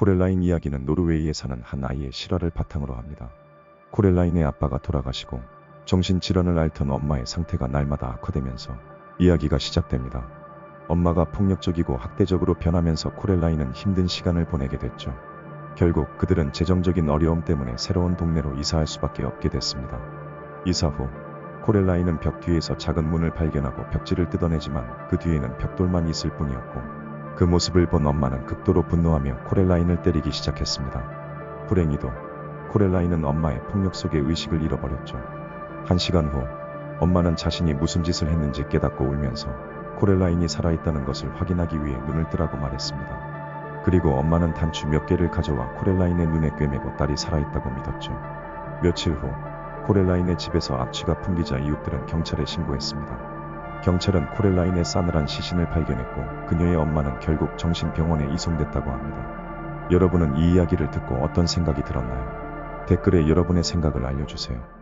코렐라인 이야기는 노르웨이에 사는 한 아이의 실화를 바탕으로 합니다. 코렐라인의 아빠가 돌아가시고 정신질환을 앓던 엄마의 상태가 날마다 악화되면서 이야기가 시작됩니다. 엄마가 폭력적이고 학대적으로 변하면서 코렐라인은 힘든 시간을 보내게 됐죠. 결국 그들은 재정적인 어려움 때문에 새로운 동네로 이사할 수밖에 없게 됐습니다. 이사 후 코렐라인은 벽 뒤에서 작은 문을 발견하고 벽지를 뜯어내지만 그 뒤에는 벽돌만 있을 뿐이었고 그 모습을 본 엄마는 극도로 분노하며 코렐라인을 때리기 시작했습니다. 불행히도 코렐라인은 엄마의 폭력 속에 의식을 잃어버렸죠. 한 시간 후 엄마는 자신이 무슨 짓을 했는지 깨닫고 울면서 코렐라인이 살아있다는 것을 확인하기 위해 눈을 뜨라고 말했습니다. 그리고 엄마는 단추 몇 개를 가져와 코렐라인의 눈에 꿰매고 딸이 살아있다고 믿었죠. 며칠 후 코렐라인의 집에서 악취가 풍기자 이웃들은 경찰에 신고했습니다. 경찰은 코렐라인의 싸늘한 시신을 발견했고 그녀의 엄마는 결국 정신병원에 이송됐다고 합니다. 여러분은 이 이야기를 듣고 어떤 생각이 들었나요? 댓글에 여러분의 생각을 알려주세요.